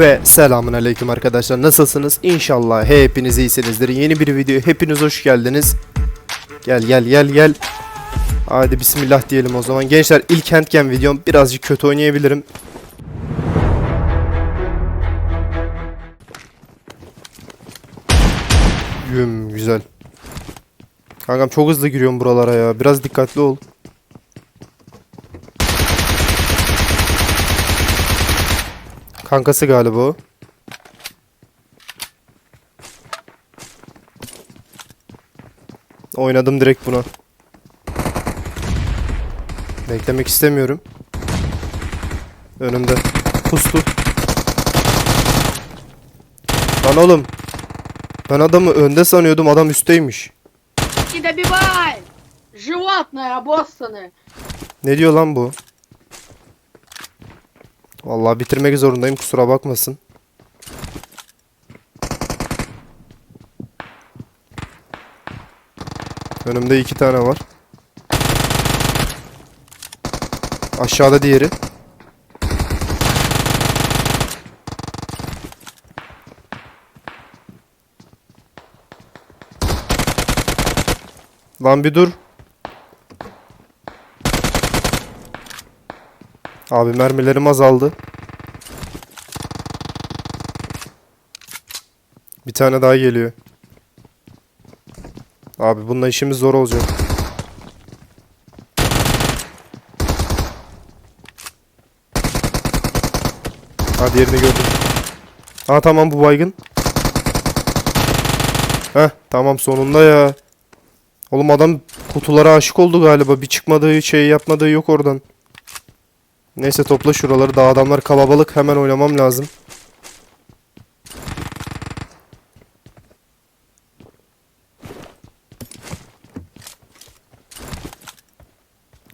Ve selamun aleyküm arkadaşlar nasılsınız? İnşallah hepiniz iyisinizdir. Yeni bir video hepiniz hoş geldiniz. Gel gel gel gel. Hadi bismillah diyelim o zaman. Gençler ilk handgen videom birazcık kötü oynayabilirim. Güm güzel. Kankam çok hızlı giriyorum buralara ya. Biraz dikkatli ol. Kankası galiba o. Oynadım direkt buna. Beklemek istemiyorum. Önümde. Pustu. Lan oğlum. Ben adamı önde sanıyordum. Adam üstteymiş. Не добивай! Животное обоссанное! Ne diyor lan bu? Vallahi bitirmek zorundayım kusura bakmasın. Önümde iki tane var. Aşağıda diğeri. Lan bir dur. Abi mermilerim azaldı. Bir tane daha geliyor. Abi bununla işimiz zor olacak. Hadi yerini gördüm. Ha tamam bu baygın. Heh tamam sonunda ya. Oğlum adam kutulara aşık oldu galiba. Bir çıkmadığı şey yapmadığı yok oradan. Neyse topla şuraları. Daha adamlar kalabalık. Hemen oynamam lazım.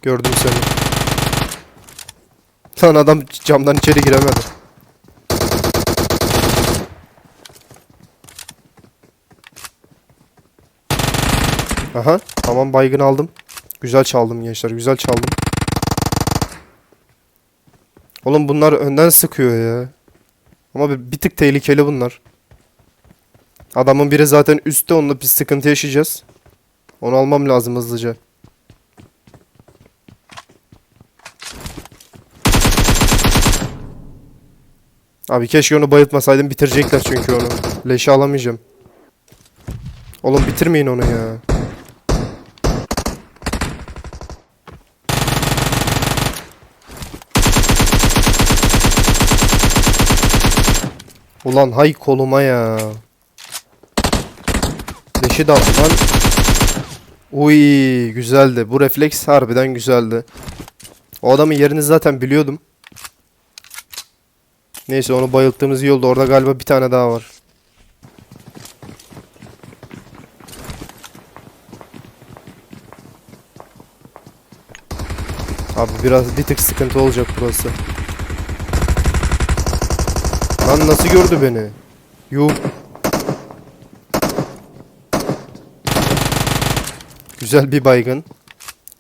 Gördüm seni. Lan adam camdan içeri giremedi. Aha. Tamam baygın aldım. Güzel çaldım gençler. Güzel çaldım. Oğlum bunlar önden sıkıyor ya. Ama bir, bir tık tehlikeli bunlar. Adamın biri zaten üstte onunla bir sıkıntı yaşayacağız. Onu almam lazım hızlıca. Abi keşke onu bayıltmasaydım bitirecekler çünkü onu. Leşi alamayacağım. Oğlum bitirmeyin onu ya. Ulan hay koluma ya. Leşi lan. Uy güzeldi. Bu refleks harbiden güzeldi. O adamın yerini zaten biliyordum. Neyse onu bayılttığımız iyi oldu. Orada galiba bir tane daha var. Abi biraz bir tık sıkıntı olacak burası. Lan nasıl gördü beni? Yuh. Güzel bir baygın.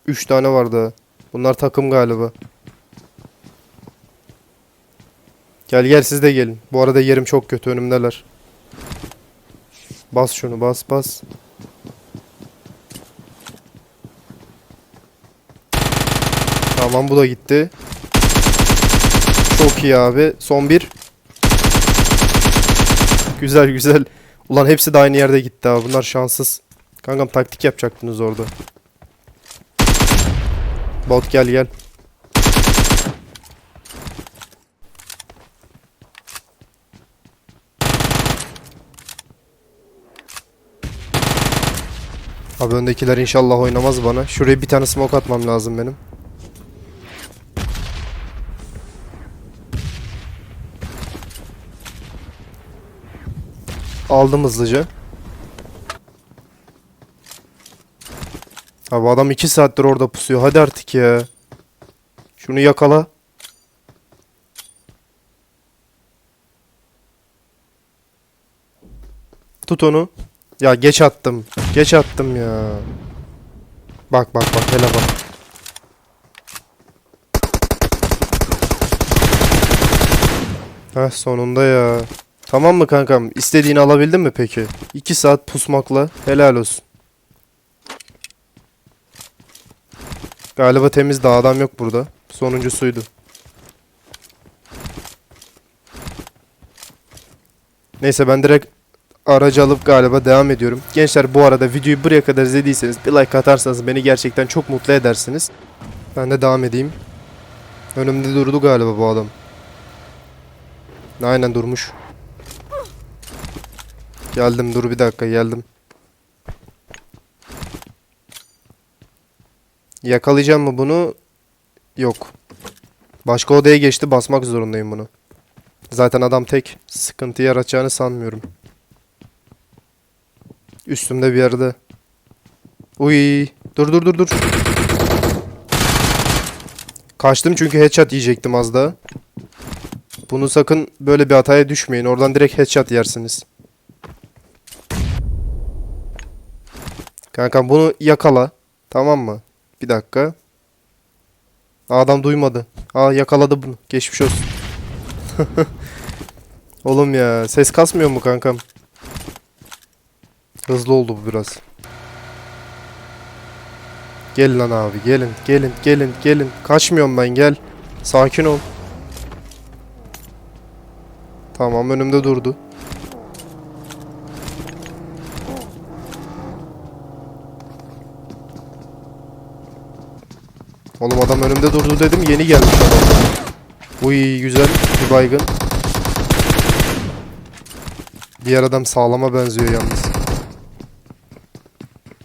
3 tane vardı. Bunlar takım galiba. Gel gel siz de gelin. Bu arada yerim çok kötü önümdeler. Bas şunu bas bas. Tamam bu da gitti. Çok iyi abi. Son bir. Güzel güzel. Ulan hepsi de aynı yerde gitti abi. Bunlar şanssız. Kankam taktik yapacaktınız orada. Bot gel gel. Abi öndekiler inşallah oynamaz bana. Şuraya bir tane smoke atmam lazım benim. Aldım hızlıca. Abi adam 2 saattir orada pusuyor. Hadi artık ya. Şunu yakala. Tut onu. Ya geç attım. Geç attım ya. Bak bak bak hele bak. Heh sonunda ya. Tamam mı kankam? İstediğini alabildin mi peki? 2 saat pusmakla helal olsun. Galiba temiz daha adam yok burada. Sonuncusuydu. Neyse ben direkt aracı alıp galiba devam ediyorum. Gençler bu arada videoyu buraya kadar izlediyseniz bir like atarsanız beni gerçekten çok mutlu edersiniz. Ben de devam edeyim. Önümde durdu galiba bu adam. Aynen durmuş. Geldim dur bir dakika geldim. Yakalayacağım mı bunu? Yok. Başka odaya geçti basmak zorundayım bunu. Zaten adam tek. Sıkıntı yaratacağını sanmıyorum. Üstümde bir yerde. Uy. Dur dur dur dur. Kaçtım çünkü headshot yiyecektim az daha. Bunu sakın böyle bir hataya düşmeyin. Oradan direkt headshot yersiniz. Kankam bunu yakala. Tamam mı? Bir dakika. Adam duymadı. Aa yakaladı bunu. Geçmiş olsun. Oğlum ya ses kasmıyor mu kankam? Hızlı oldu bu biraz. Gel lan abi gelin gelin gelin gelin. Kaçmıyorum ben gel. Sakin ol. Tamam önümde durdu. Adam önümde durdu dedim yeni gelmiş adam. Uy güzel bir baygın. Diğer adam sağlama benziyor yalnız.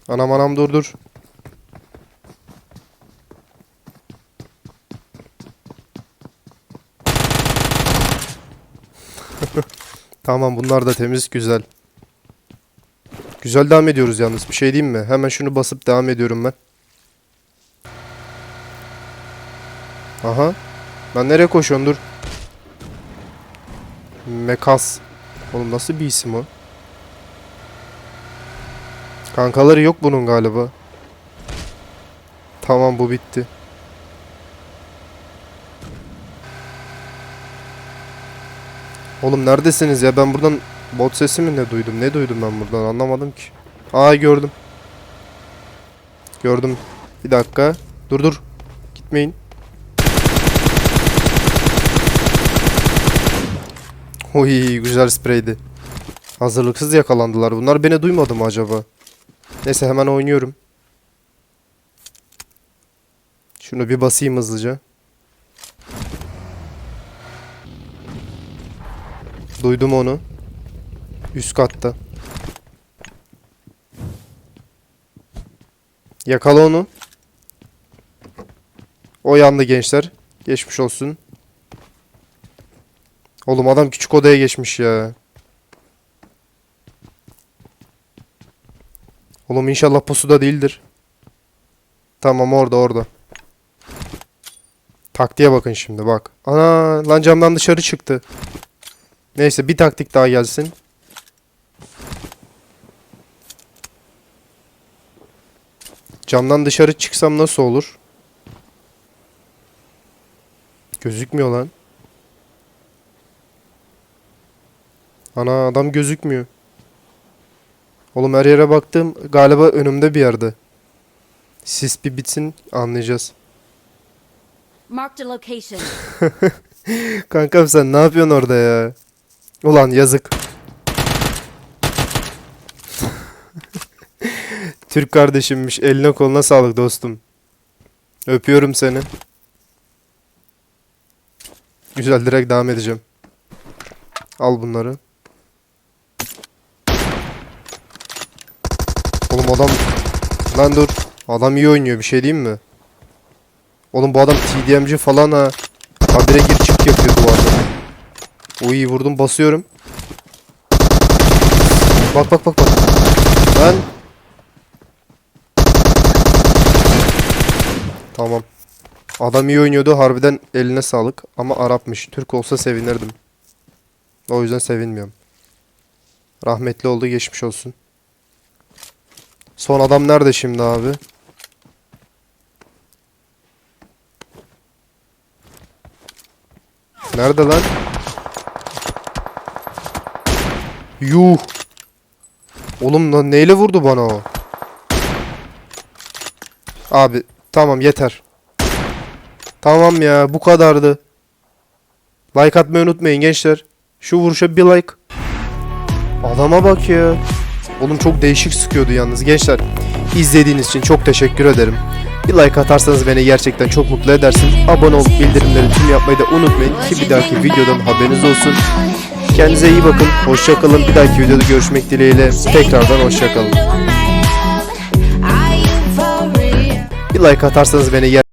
Anam anam dur dur. Tamam bunlar da temiz güzel. Güzel devam ediyoruz yalnız bir şey diyeyim mi? Hemen şunu basıp devam ediyorum ben. Aha. Ben nereye koşuyorum dur. Mekas. Oğlum nasıl bir isim o? Kankaları yok bunun galiba. Tamam bu bitti. Oğlum neredesiniz ya? Ben buradan bot sesi mi ne duydum? Ne duydum ben buradan? Anlamadım ki. Aa gördüm. Gördüm. Bir dakika. Dur dur. Gitmeyin. Oy güzel spreydi. Hazırlıksız yakalandılar. Bunlar beni duymadı mı acaba? Neyse hemen oynuyorum. Şunu bir basayım hızlıca. Duydum onu. Üst katta. Yakala onu. O yandı gençler. Geçmiş olsun. Oğlum adam küçük odaya geçmiş ya. Oğlum inşallah pusuda değildir. Tamam orada orada. Taktiğe bakın şimdi bak. Ana lan camdan dışarı çıktı. Neyse bir taktik daha gelsin. Camdan dışarı çıksam nasıl olur? Gözükmüyor lan. Ana adam gözükmüyor. Oğlum her yere baktım. Galiba önümde bir yerde. Sis bir bitsin anlayacağız. Marked a location. Kankam sen ne yapıyorsun orada ya? Ulan yazık. Türk kardeşimmiş. Eline koluna sağlık dostum. Öpüyorum seni. Güzel direkt devam edeceğim. Al bunları. Adam... Lan dur. Adam iyi oynuyor bir şey diyeyim mi? Oğlum bu adam TDM'ci falan ha. Habire gir çık yapıyor duvarda. Uy vurdum basıyorum. Bak bak bak bak. Ben. Tamam. Adam iyi oynuyordu harbiden eline sağlık ama Arapmış. Türk olsa sevinirdim. O yüzden sevinmiyorum. Rahmetli oldu geçmiş olsun. Son adam nerede şimdi abi? Nerede lan? Yuh. Oğlum lan neyle vurdu bana o? Abi tamam yeter. Tamam ya bu kadardı. Like atmayı unutmayın gençler. Şu vuruşa bir like. Adama bak ya. Oğlum çok değişik sıkıyordu yalnız gençler. İzlediğiniz için çok teşekkür ederim. Bir like atarsanız beni gerçekten çok mutlu edersiniz. Abone olup bildirimleri tüm yapmayı da unutmayın ki bir dahaki videodan haberiniz olsun. Kendinize iyi bakın. Hoşçakalın. Bir dahaki videoda görüşmek dileğiyle. Tekrardan hoşçakalın. Bir like atarsanız beni yer